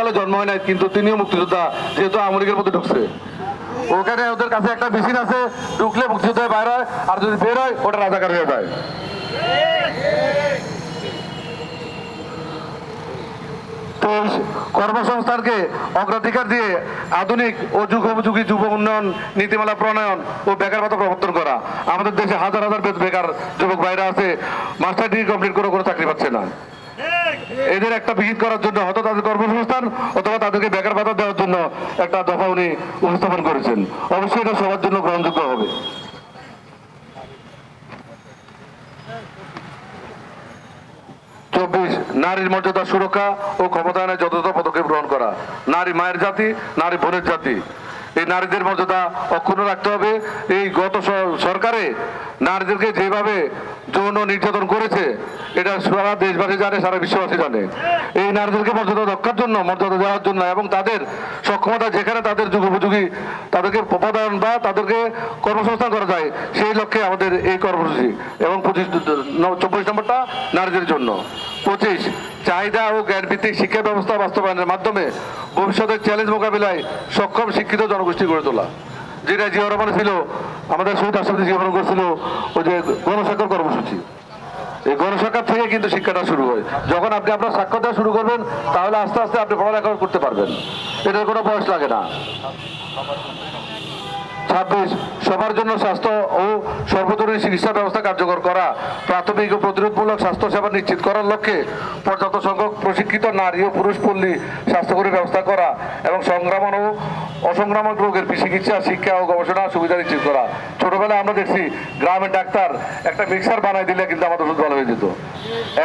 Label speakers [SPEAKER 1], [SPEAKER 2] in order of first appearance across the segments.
[SPEAKER 1] সালে জন্ম হয় নাই, কিন্তু তিনিও মুক্তিযোদ্ধা, যেহেতু আমেরিকার মধ্যে ঢুকছে। ওখানে ওদের কাছে একটা মেশিন আছে, ঢুকলে মুক্তিযোদ্ধা বাইর হয়, আর যদি বের হয়, ওটা রাজাকার হয়ে যায়। তো কর্মসংস্থানকে অগ্রাধিকার দিয়ে আধুনিক ও যুগোপযোগী যুব উন্নয়ন নীতিমালা প্রণয়ন ও বেকার ভাতা প্রবর্তন করা। আমাদের দেশে হাজার হাজার বেকার যুবক ভাইরা আছে, মাস্টার ডিগ্রি কমপ্লিট করে কোনো চাকরি পাচ্ছে না। এদের একটা বিহিত করার জন্য, হয়তো তাদের কর্মসংস্থান অথবা তাদেরকে বেকার ভাতা দেওয়ার জন্য একটা দফা উনি উপস্থাপন করেছেন। অবশ্যই এটা সবার জন্য গ্রহণযোগ্য হবে। চব্বিশ, নারীর মর্যাদা সুরক্ষা ও ক্ষমতায়নের যথাযথ পদক্ষেপ গ্রহণ করা। নারী মায়ের জাতি, নারী বোনের জাতি। নারীদের মর্যাদা অক্ষুণ্ণ রাখতে হবে। এই গত সরকারে নারীদেরকে যেভাবে যৌন নির্যাতন করেছে, এটা সারা দেশবাসী জানে, সারা বিশ্ববাসী জানে। এই নারীদেরকে মর্যাদা রক্ষার জন্য, মর্যাদা দেওয়ার জন্য এবং তাদের সক্ষমতা যেখানে তাদের যুগোপযোগী, তাদেরকে প্রদান বা তাদেরকে কর্মসংস্থান করা যায়, সেই লক্ষ্যে আমাদের এই কর্মসূচি এবং পঁচিশ চব্বিশ নম্বরটা নারীদের জন্য। পঁচিশ চাহিদা ও জ্ঞান ভিত্তিক শিক্ষা ব্যবস্থা বাস্তবায়নের মাধ্যমে ভবিষ্যতের চ্যালেঞ্জ মোকাবিলায় সক্ষম শিক্ষিত জনগোষ্ঠী গড়ে তোলা। যেটা জিয়া রহমান ছিল, আমাদের শহীদ রাষ্ট্রপতি জিয়া রহমান করেছিল ওই যে গণস্বাক্ষর কর্মসূচি। এই গণস্বাক্ষর থেকে কিন্তু শিক্ষাটা শুরু হয়। যখন আপনি আপনার সাক্ষর দেওয়া শুরু করবেন, তাহলে আস্তে আস্তে আপনি পড়ালেখা করতে পারবেন। এটার কোনো বয়স লাগে না। ছাব্বিশ, সবার জন্য স্বাস্থ্য ও সর্বজনীন চিকিৎসা ব্যবস্থা কার্যকর করা, প্রাথমিক ও প্রতিরোধমূলক স্বাস্থ্য সেবা নিশ্চিত করার লক্ষ্যে পর্যাপ্ত সংখ্যক প্রশিক্ষিত নারী ও পুরুষ পল্লী স্বাস্থ্যকরী ব্যবস্থা করা এবং সংক্রামক ও অসংক্রামক রোগের চিকিৎসা, শিক্ষা ও গবেষণা সুবিধা নিশ্চিত করা। ছোটবেলায় আমরা দেখছি গ্রামের ডাক্তার একটা মিক্সার বানাই দিলে কিন্তু আমাদের ওষুধ ভালো হয়ে যেত।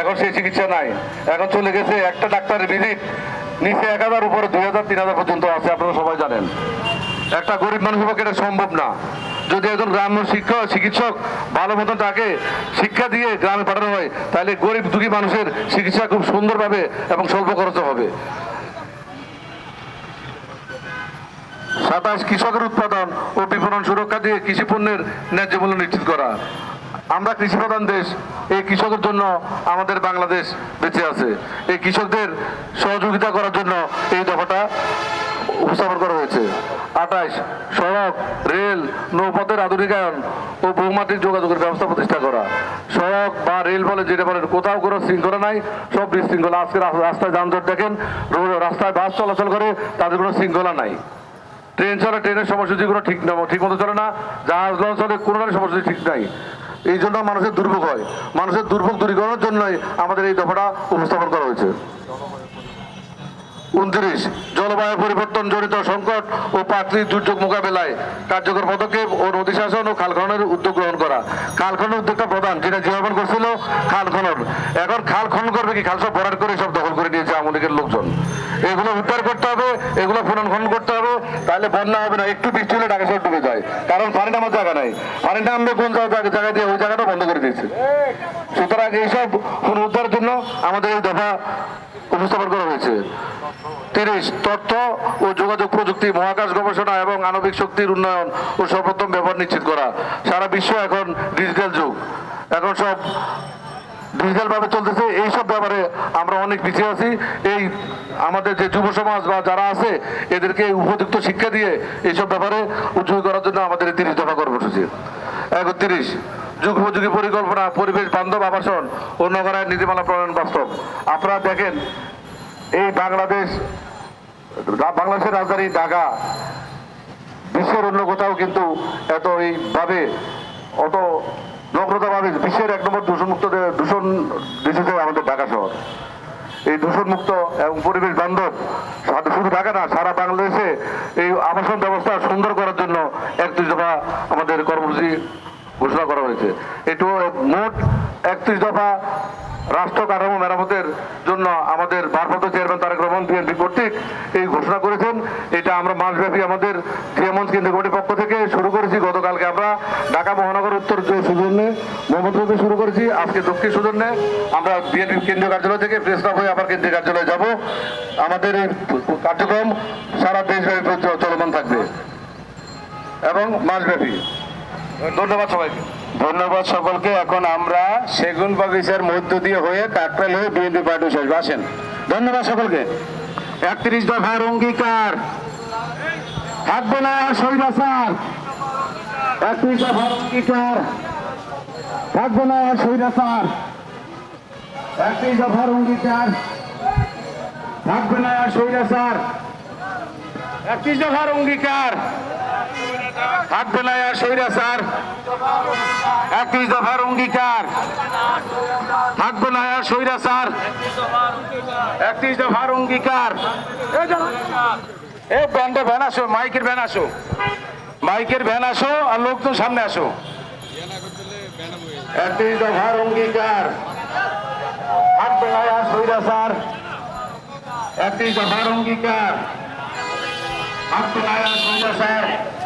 [SPEAKER 1] এখন সেই চিকিৎসা নাই। এখন চলে গেছে একটা ডাক্তারের ভিজিট নিচে এক হাজার, উপরে দুই হাজার, তিন হাজার পর্যন্ত আছে, আপনারা সবাই জানেন। একটা গরিব মানুষের পক্ষে এটা সম্ভব না? যদি একজন গ্রাম্য শিক্ষক, চিকিৎসক ভালো মতন তাকে শিক্ষা দিয়ে গ্রামে পাঠানো হয়, তাহলে গরিব দুঃখী মানুষের চিকিৎসা খুব সুন্দরভাবে এবং স্বল্প খরচে হবে। সাতাশ কৃষকের উৎপাদন ও বিপণন সুরক্ষা দিয়ে কৃষি পণ্যের ন্যায্য মূল্য নিশ্চিত করা। আমরা কৃষি প্রধান দেশ, এই কৃষকের জন্য আমাদের বাংলাদেশ বেঁচে আছে। এই কৃষকদের সহযোগিতা করার জন্য এই দফাটা উপস্থাপন করা হয়েছে। আঠাশ, সড়ক, রেল, নৌপথের আধুনিকায়ন ও বহুমাত্রিক যোগাযোগের ব্যবস্থা প্রতিষ্ঠা করা। সড়ক বা রেল বলে যেটা বলেন, কোথাও কোনো শৃঙ্খলা নাই, সব বিশৃঙ্খলা। আজকে রাস- রাস্তায় যানজট দেখেন রাস্তায় বাস চলাচল করে, তাদের কোনো শৃঙ্খলা নাই। ট্রেন চলে, ট্রেনের সময়সূচিগুলো ঠিক ঠিক মতো চলে না, জাহাজ লঞ্চ চলে কোনোটার সময়সূচি ঠিক নাই। এই জন্য মানুষের দুর্ভোগ হয়। মানুষের দুর্ভোগ দূরীকরণের জন্যই আমাদের এই দফাটা উপস্থাপন করা হয়েছে। উনত্রিশ, জলবায়ু পরিবর্তন জড়িত সংকট ও প্রাকৃতিক দুর্যোগ মোকাবেলায় কার্যকর পদক্ষেপ ও নদী শাসন ও খাল খননের উদ্যোগ গ্রহণ করা। খাল খননের উদ্যোগটা প্রধান, যেটা জীবন করছিল খাল খনন এখন খাল খনন করবে কি? খাল সব ভরাট করে সব দখল করে নিয়েছে আওয়ামী লীগের লোকজন। এগুলো উদ্ধার করতে হবে, এগুলো খনন খনন করতে হবে, তাহলে বন্যা হবে না। একটু বৃষ্টি হলে ঢাকা শহর ডুবে যায়। কারণ পানি নামার জায়গা নাই। পানি নামবে কোন জায়গা জায়গা দিয়ে ওই জায়গাটা বন্ধ করে দিয়েছে। সুতরাং এইসব পুনরুদ্ধারের জন্য আমাদের এই দফা উপস্থাপন করা হয়েছে। তিরিশ, তথ্য ও যোগাযোগ প্রযুক্তি, মহাকাশ গবেষণা এবং আণবিক শক্তির উন্নয়ন ও সর্বোত্তম ব্যবহার নিশ্চিত করা। সারা বিশ্ব এখন ডিজিটাল যুগ। এখন সব ডিজিটাল ভাবে চলতেছে এইসব ব্যাপারে আমরা অনেক পিছিয়ে আছি। এই আমাদের যে যুব সমাজ বা যারা আছে, এদেরকে উপযুক্ত শিক্ষা দিয়ে এইসব ব্যাপারে উজ্জ্বল করার জন্য আমাদের তিরিশ দফা কর্মসূচি। একত্রিশ যুগ উপযোগী পরিকল্পনা, পরিবেশ বান্ধব আবাসন ও নগরায়ণ নীতিমালা প্রণয়ন বাস্তব। আপনারা দেখেন, এই বাংলাদেশ, বাংলাদেশের রাজধানী ঢাকা, বিশ্বের অন্য কোথাও কিন্তু এত এইভাবে অত নম্রতাভাবে বিশ্বের এক নম্বর দূষণমুক্ত দূষণ দেশ হচ্ছে আমাদের ঢাকা শহর। এই দূষণমুক্ত এবং পরিবেশ বান্ধব শুধু ঢাকা না, সারা বাংলাদেশে এই আবাসন ব্যবস্থা সুন্দর করার জন্য একত্রিশ দফা আমাদের কর্মসূচি ঘোষণা করা হয়েছে। এটু মোট একত্রিশ দফা রাষ্ট্র কাঠামো মেরামতের জন্য আমাদের ভারপ্রাপ্ত চেয়ারম্যান তারেক রহমান বিএনপি কর্তৃক এই ঘোষণা করেছেন। এটা আমরা মাসব্যাপী আমাদের জিয়ামঞ্চ কেন্দ্রীয় কমিটির পক্ষ থেকে শুরু করেছি। গতকালকে আমরা ঢাকা মহানগর উত্তর সুজন্যে মোহাম্মদপুরকে শুরু করেছি, আজকে দক্ষিণ সুজন্যে। আমরা বিএনপি কেন্দ্রীয় কার্যালয় থেকে প্রেস ক্লাব হয়ে আবার কেন্দ্রীয় কার্যালয়ে যাব। আমাদের এই কার্যক্রম সারা দেশব্যাপী চলমান থাকবে এবং মাসব্যাপী। ধন্যবাদ সবাইকে।
[SPEAKER 2] ধন্যবাদ সকলকে। এখন আমরা সেগুন বাগিচার মধ্য দিয়ে হয়ে কাকরাল হয়ে বিএনপি পার্টি শেষ। আসেন। ধন্যবাদ সকলকে। একত্রিশ দফার অঙ্গীকার। থাকবে না স্বৈরাচার একত্রিশ দফার অঙ্গীকার। থাকবে না স্বৈরাচার একত্রিশ দফার অঙ্গীকার। থাকবে না স্বৈরাচার একত্রিশ দফার অঙ্গীকার। থাকবে না স্বৈরাচার একত্রিশ দফার অঙ্গীকার। হাত থাকবে না স্বৈরাচার একত্রিশ দফার অঙ্গীকার। এ ব্যান্ডে ভ্যান আসো, মাইকের ভ্যান আসো। মাইকের ভ্যান আসো আর লোক তো সামনে আসো। একত্রিশ দফার অঙ্গীকার। অঙ্গীকার থাকবে না স্বৈরাচার একত্রিশ দফার অঙ্গীকার। থাকবে না স্বৈরাচার একত্রিশ